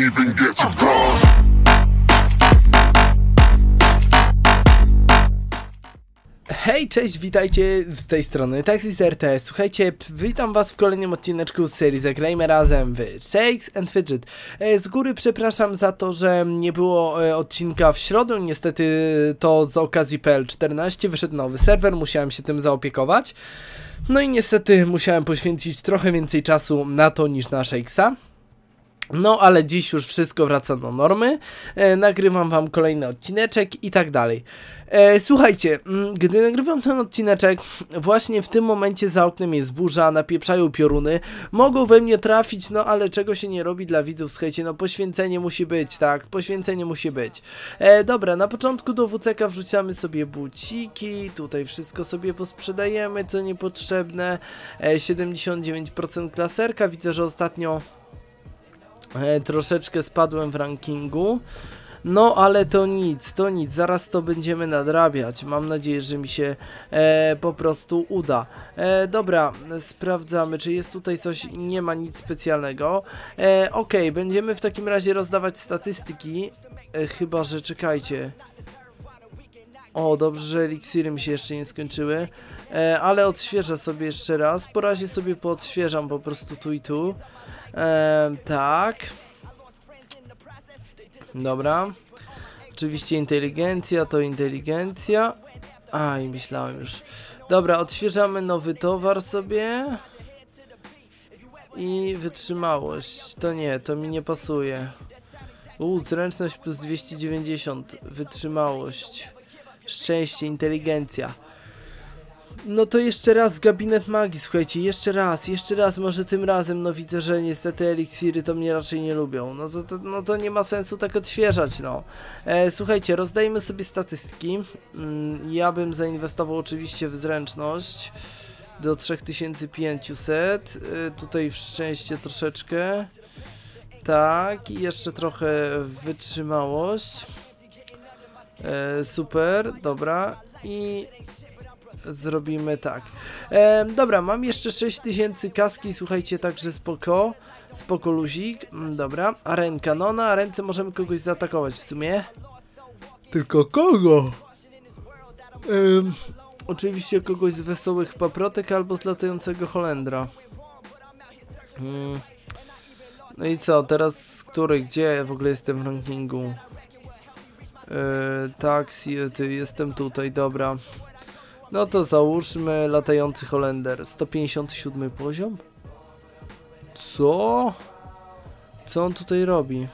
even get to. Hej, cześć, witajcie z tej strony Taxis RTS. Słuchajcie, witam was w kolejnym odcineczku z serii Zagrajmy razem w Shakes and Fidget. E, Z góry przepraszam za to, że nie było e, odcinka w środę, niestety to z okazji PL14 wyszedł nowy serwer, musiałem się tym zaopiekować. No i niestety musiałem poświęcić trochę więcej czasu na to niż na Shakesa. No, ale dziś już wszystko wraca do normy. E, nagrywam wam kolejny odcineczek i tak dalej. E, słuchajcie, mm, gdy nagrywam ten odcineczek, właśnie w tym momencie za oknem jest burza, napieprzają pioruny, mogą we mnie trafić, no ale czego się nie robi dla widzów, słuchajcie, no poświęcenie musi być, tak, poświęcenie musi być. E, dobra, na początku do WCK wrzucamy sobie buciki, tutaj wszystko sobie posprzedajemy, co niepotrzebne, e, 79% klaserka, widzę, że ostatnio e, troszeczkę spadłem w rankingu. No, ale to nic, to nic, zaraz to będziemy nadrabiać. Mam nadzieję, że mi się e, po prostu uda. E, dobra, sprawdzamy, czy jest tutaj coś, nie ma nic specjalnego. E, ok, będziemy w takim razie rozdawać statystyki, e, chyba, że czekajcie. O, dobrze, że eliksiry mi się jeszcze nie skończyły. E, ale odświeżę sobie jeszcze raz. Po razie sobie poodświeżam po prostu tu i tu. E, tak. Dobra. Oczywiście inteligencja to inteligencja. A, i myślałem już. Dobra, odświeżamy nowy towar sobie. I wytrzymałość. To nie, to mi nie pasuje. U, zręczność plus 290. Wytrzymałość. Szczęście, inteligencja. No to jeszcze raz gabinet magii, słuchajcie, jeszcze raz, jeszcze raz, może tym razem, no widzę, że niestety eliksiry to mnie raczej nie lubią, no to, to, no to nie ma sensu tak odświeżać, no. E, słuchajcie, rozdajmy sobie statystyki, mm, ja bym zainwestował oczywiście w zręczność do 3500, e, tutaj w szczęście troszeczkę, tak, i jeszcze trochę w wytrzymałość, e, super, dobra, i zrobimy tak. E, dobra, mam jeszcze 6000 kaski, słuchajcie, także spoko. Spoko luzik, mm, dobra. Aren kanona, a ręce możemy kogoś zaatakować w sumie. Tylko kogo? Em, oczywiście kogoś z wesołych paprotek albo z latającego Holendra. Mm. No i co, teraz który, gdzie w ogóle jestem w rankingu? E, taksi, ty, jestem tutaj, dobra. No to załóżmy latający Holender. 157 poziom? Co? Co on tutaj robi?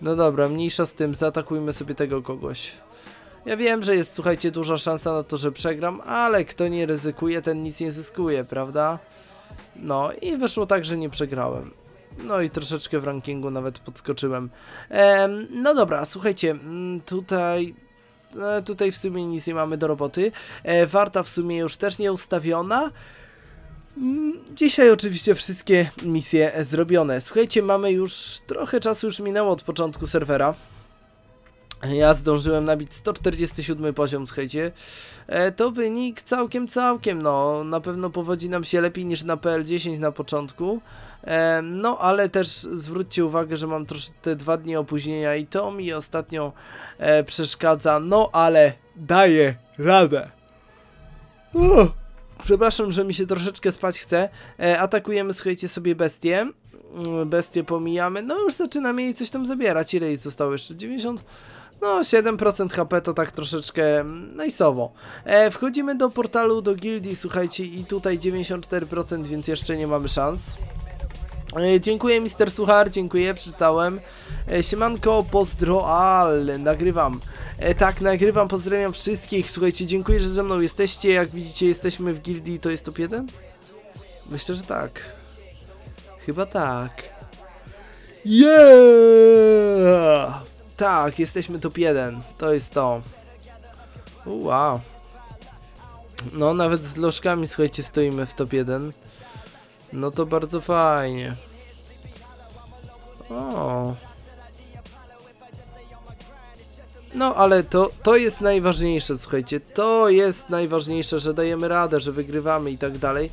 No dobra, mniejsza z tym, zaatakujmy sobie tego kogoś. Ja wiem, że jest, słuchajcie, duża szansa na to, że przegram, ale kto nie ryzykuje, ten nic nie zyskuje, prawda? No i wyszło tak, że nie przegrałem. No i troszeczkę w rankingu nawet podskoczyłem. Ehm, no dobra, słuchajcie, mm, tutaj e, tutaj w sumie nic nie mamy do roboty. E, warta w sumie już też nie ustawiona. Mm, Dzisiaj oczywiście wszystkie misje zrobione. Słuchajcie, mamy już trochę czasu już minęło od początku serwera. Ja zdążyłem nabić 147 poziom, słuchajcie. E, to wynik całkiem, całkiem, no. Na pewno powodzi nam się lepiej niż na PL10 na początku. No, ale też zwróćcie uwagę, że mam troszkę te dwa dni opóźnienia i to mi ostatnio e, przeszkadza. No, ale daję radę. Uff. Przepraszam, że mi się troszeczkę spać chce. E, atakujemy, słuchajcie, sobie bestię. Mm, Bestię pomijamy. No, już zaczynamy jej coś tam zabierać. Ile jej zostało jeszcze? 90? No, 7% HP to tak troszeczkę mm, najsowo. E, wchodzimy do portalu, do gildii, słuchajcie, i tutaj 94%, więc jeszcze nie mamy szans. E, dziękuję Mister Suchar, dziękuję, przeczytałem. E, siemanko, pozdro, ale nagrywam. E, tak, nagrywam, pozdrawiam wszystkich. Słuchajcie, dziękuję, że ze mną jesteście. Jak widzicie, jesteśmy w gildii, to jest top 1? Myślę, że tak. Chyba tak. Yeah! Tak, jesteśmy top 1. To jest to. Wow. No, nawet z lożkami, słuchajcie, stoimy w top 1. No to bardzo fajnie. O. No, ale to, to jest najważniejsze, słuchajcie. To jest najważniejsze, że dajemy radę, że wygrywamy i tak dalej.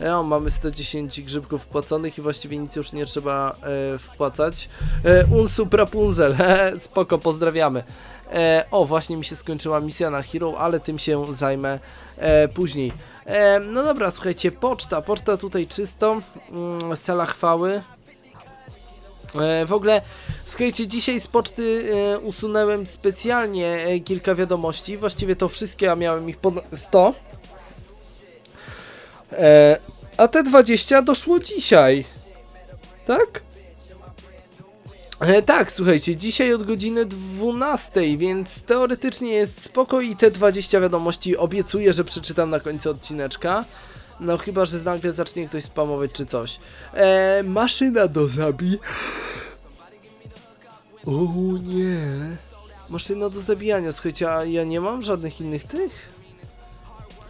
E, o, mamy 110 grzybków wpłaconych i właściwie nic już nie trzeba e, wpłacać. E, Unsup Rapunzel, spoko, pozdrawiamy. E, o, właśnie mi się skończyła misja na Hero, ale tym się zajmę e, później. E, no dobra, słuchajcie, poczta, poczta tutaj czysto, mm, sala chwały. E, w ogóle, słuchajcie, dzisiaj z poczty e, usunąłem specjalnie e, kilka wiadomości, właściwie to wszystkie, a miałem ich ponad 100. E, a te 20 doszło dzisiaj. Tak? E, tak, słuchajcie, dzisiaj od godziny 12, więc teoretycznie jest spoko i te 20 wiadomości obiecuję, że przeczytam na końcu odcineczka. No chyba, że nagle zacznie ktoś spamować czy coś. E, maszyna do zabi... O nie... Maszyna do zabijania, słuchajcie, a ja nie mam żadnych innych tych?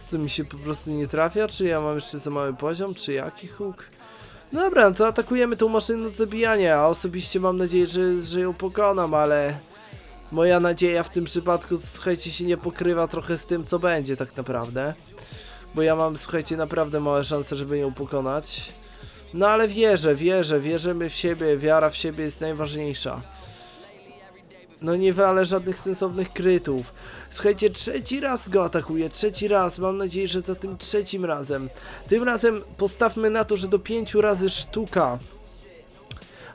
Co mi się po prostu nie trafia? Czy ja mam jeszcze za mały poziom? Czy jaki huk? Dobra, no to atakujemy tą maszynę do zabijania, a osobiście mam nadzieję, że, że ją pokonam, ale... Moja nadzieja w tym przypadku, słuchajcie, się nie pokrywa trochę z tym, co będzie tak naprawdę. Bo ja mam, słuchajcie, naprawdę małe szanse, żeby ją pokonać. No ale wierzę, wierzę, wierzymy w siebie, wiara w siebie jest najważniejsza. No nie wale żadnych sensownych krytów. Słuchajcie, trzeci raz go atakuję, trzeci raz. Mam nadzieję, że za tym trzecim razem. Tym razem postawmy na to, że do pięciu razy sztuka.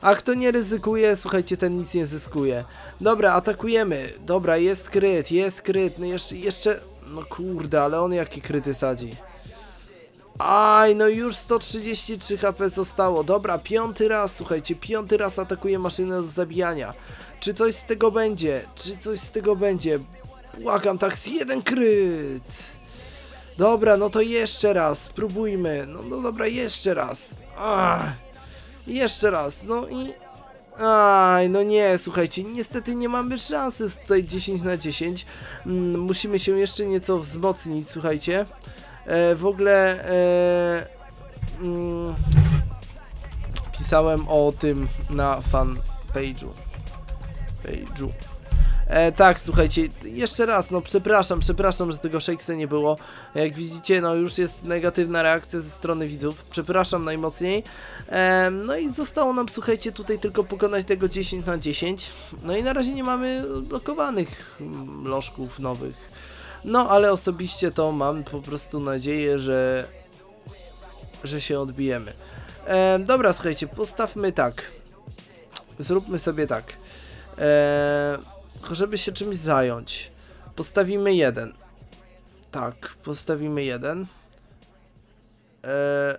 A kto nie ryzykuje, słuchajcie, ten nic nie zyskuje. Dobra, atakujemy. Dobra, jest kryt, jest kryt. No jeszcze, jeszcze... No kurde, ale on jakie kryty sadzi. Aj, no już 133 HP zostało. Dobra, piąty raz, słuchajcie, piąty raz atakuje maszynę do zabijania. Czy coś z tego będzie? Czy coś z tego będzie? Błagam, tak z jeden kryt. Dobra, no to jeszcze raz, spróbujmy. No, no dobra, jeszcze raz. Ach, jeszcze raz, no i... Aj, no nie, słuchajcie, niestety nie mamy szansy z tutaj 10 na 10. Mm, musimy się jeszcze nieco wzmocnić, słuchajcie. E, w ogóle... E, mm, pisałem o tym na fanpage'u. Page'u. E, tak, słuchajcie, jeszcze raz, no przepraszam, przepraszam, że tego Shakesa nie było. Jak widzicie, no już jest negatywna reakcja ze strony widzów. Przepraszam najmocniej. E, no i zostało nam, słuchajcie, tutaj tylko pokonać tego 10 na 10. No i na razie nie mamy blokowanych mm, lożków nowych. No, ale osobiście to mam po prostu nadzieję, że że się odbijemy. E, dobra, słuchajcie, postawmy tak. Zróbmy sobie tak. Eee, żeby się czymś zająć. Postawimy jeden. Tak, postawimy jeden. Eee,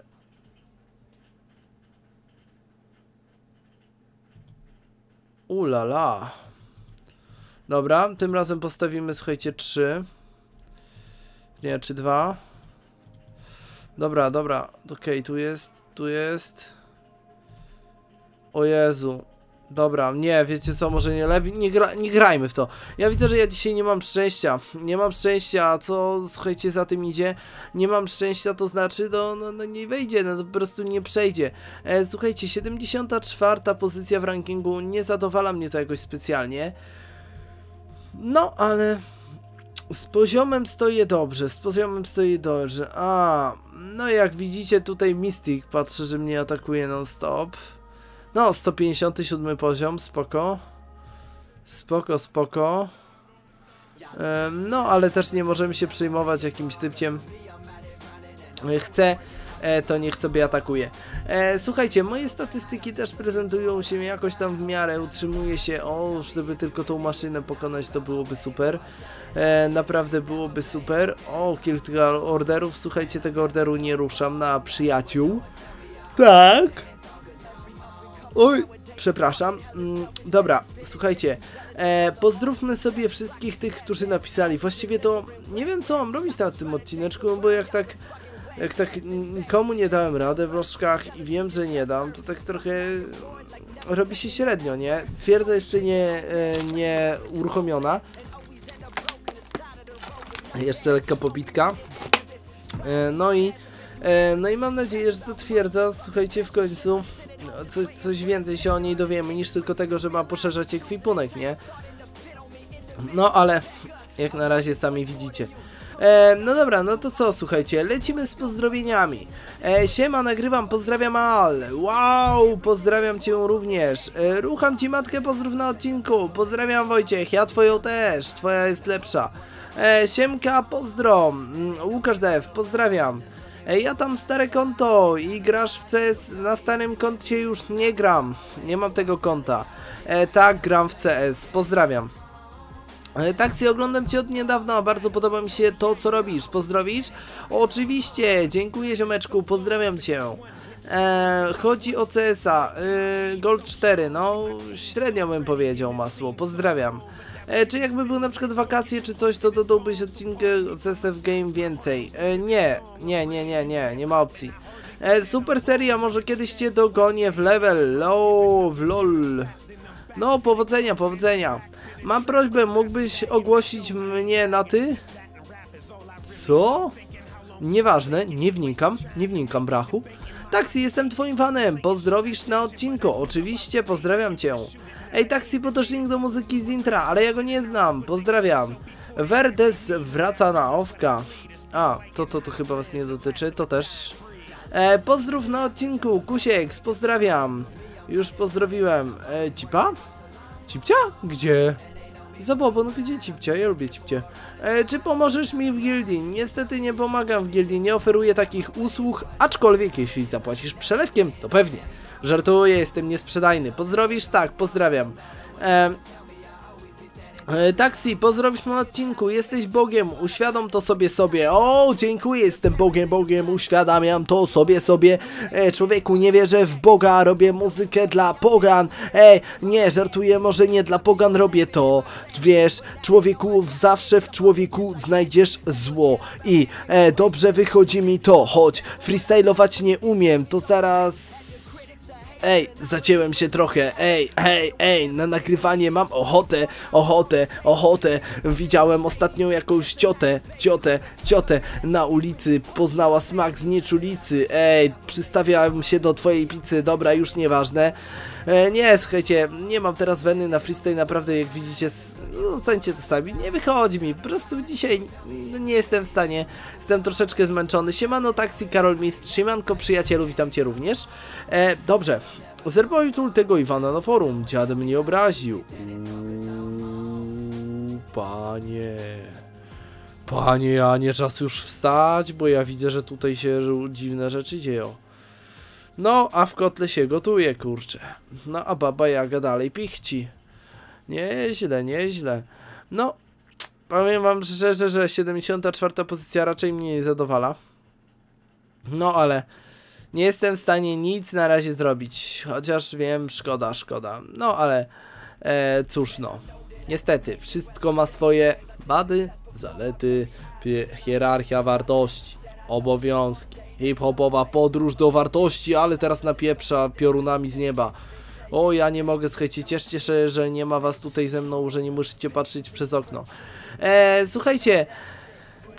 Ulala. Dobra, tym razem postawimy, słuchajcie, trzy. Nie, czy dwa. Dobra, dobra, okej, okay, tu jest, tu jest. O Jezu, Dobra, nie, wiecie co, może nie lepiej, nie, gra, nie grajmy w to. Ja widzę, że ja dzisiaj nie mam szczęścia, nie mam szczęścia, co, słuchajcie, za tym idzie, nie mam szczęścia, to znaczy, no, no, no nie wejdzie, no po prostu nie przejdzie. E, słuchajcie, 74 pozycja w rankingu, nie zadowala mnie to jakoś specjalnie. No, ale z poziomem stoję dobrze, z poziomem stoję dobrze. A, no jak widzicie tutaj Mystic patrzy, że mnie atakuje non-stop. No, 157 poziom, spoko. Spoko, spoko. no, ale też nie możemy się przejmować jakimś typciem. Chcę, e, to niech sobie atakuje. E, słuchajcie, moje statystyki też prezentują się jakoś tam w miarę, utrzymuje się, o, żeby tylko tą maszynę pokonać, to byłoby super. E, naprawdę byłoby super. O, kilka orderów, słuchajcie, tego orderu nie ruszam na przyjaciół. Tak. Oj, przepraszam. Mm, dobra, słuchajcie. E, pozdrówmy sobie wszystkich tych, którzy napisali. Właściwie to nie wiem, co mam robić na tym odcineczku, bo jak tak jak tak nikomu nie dałem radę w rożkach i wiem, że nie dam, to tak trochę robi się średnio, nie? Twierdza jeszcze nie, e, nie uruchomiona. Jeszcze lekka pobitka. E, no i e, no i mam nadzieję, że to twierdza, słuchajcie, w końcu co, coś więcej się o niej dowiemy niż tylko tego, że ma poszerzać ekwipunek, nie? No ale jak na razie sami widzicie. E, no dobra, no to co, słuchajcie, lecimy z pozdrowieniami. E, siema, nagrywam, pozdrawiam Al. Wow, pozdrawiam cię również. E, rucham ci matkę, pozdrów na odcinku. Pozdrawiam Wojciech, ja twoją też, twoja jest lepsza. E, siemka, pozdro. Mm, Łukasz Dev, pozdrawiam. E, ja tam stare konto i grasz w CS. Na starym koncie już nie gram. Nie mam tego konta. E, tak, gram w CS. Pozdrawiam. E, Taksi, oglądam Cię od niedawna, bardzo podoba mi się to, co robisz. Pozdrowisz? Oczywiście, dziękuję ziomeczku, pozdrawiam Cię. E, chodzi o CS-a, e, Gold 4, no średnio bym powiedział masło, pozdrawiam. E, czy jakby były na przykład wakacje czy coś, to dodałbyś odcinkę CSF Game więcej? E, nie, nie, nie, nie, nie, nie ma opcji. E, super seria, może kiedyś Cię dogonię w level, low, w lol. No, powodzenia, powodzenia. Mam prośbę, mógłbyś ogłosić mnie na ty? Co? Nieważne, nie wnikam, nie wnikam, brachu. Taksi, jestem twoim fanem, pozdrowisz na odcinku, oczywiście, pozdrawiam cię. Ej, Taksi, potocznik do muzyki z intra, ale ja go nie znam, pozdrawiam. Verdes wraca na owka. A, to, to, to chyba was nie dotyczy, to też. E, pozdrów na odcinku, Kusieks, pozdrawiam. Już pozdrowiłem. E, cipa? Cipcia? Gdzie? Zabobon, gdzie cipcia? Ja lubię cipcie. E, czy pomożesz mi w gildii? Niestety nie pomagam w gildii, nie oferuję takich usług, aczkolwiek jeśli zapłacisz przelewkiem, to pewnie. Żartuję, jestem niesprzedajny. Pozdrowisz? Tak, pozdrawiam. E, E, Taksi, pozdrowisz na odcinku, jesteś Bogiem, uświadom to sobie sobie. O, dziękuję, jestem Bogiem, Bogiem, uświadamiam to sobie sobie. E, człowieku, nie wierzę w Boga, robię muzykę dla pogan. Ej, nie, żartuję, może nie dla pogan robię to. Wiesz, człowieku, zawsze w człowieku znajdziesz zło. I e, dobrze wychodzi mi to, choć freestylować nie umiem, to zaraz... Ej, zacięłem się trochę, ej, ej, ej, na nagrywanie mam ochotę, ochotę, ochotę. Widziałem ostatnio jakąś ciotę, ciotę, ciotę na ulicy, poznała smak z nieczulicy. Ej, przystawiałem się do twojej pizzy, dobra, już nieważne. E, nie, słuchajcie, nie mam teraz weny na freestyle, naprawdę jak widzicie, no, ocencie to sami, nie wychodzi mi, po prostu dzisiaj no, nie jestem w stanie, jestem troszeczkę zmęczony. Siemano taksi, Karol Mistrz, siemanko przyjacielu, witam cię również. E, dobrze, zerboitul tego Iwana na forum, dziad mnie obraził. Panie... Panie, a nie czas już wstać, bo ja widzę, że tutaj się dziwne rzeczy dzieją. No, a w kotle się gotuje, kurczę. No, a baba Jaga dalej pichci. Nieźle, nieźle. No, powiem wam szczerze, że 74 pozycja raczej mnie nie zadowala. No, ale nie jestem w stanie nic na razie zrobić. Chociaż wiem, szkoda, szkoda. No, ale e, cóż no. Niestety, wszystko ma swoje wady, zalety, hierarchia wartości, obowiązki, hip-hopowa podróż do wartości, ale teraz napieprza piorunami z nieba. O, ja nie mogę, słuchajcie, cieszcie się, że nie ma was tutaj ze mną, że nie musicie patrzeć przez okno. E, słuchajcie,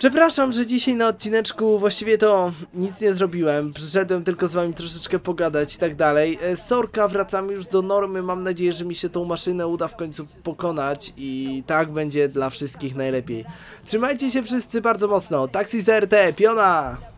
Przepraszam, że dzisiaj na odcineczku właściwie to nic nie zrobiłem. Przyszedłem tylko z wami troszeczkę pogadać i tak dalej. E, Sorka, wracamy już do normy. Mam nadzieję, że mi się tą maszynę uda w końcu pokonać i tak będzie dla wszystkich najlepiej. Trzymajcie się wszyscy bardzo mocno. Taxi ZRT, piona!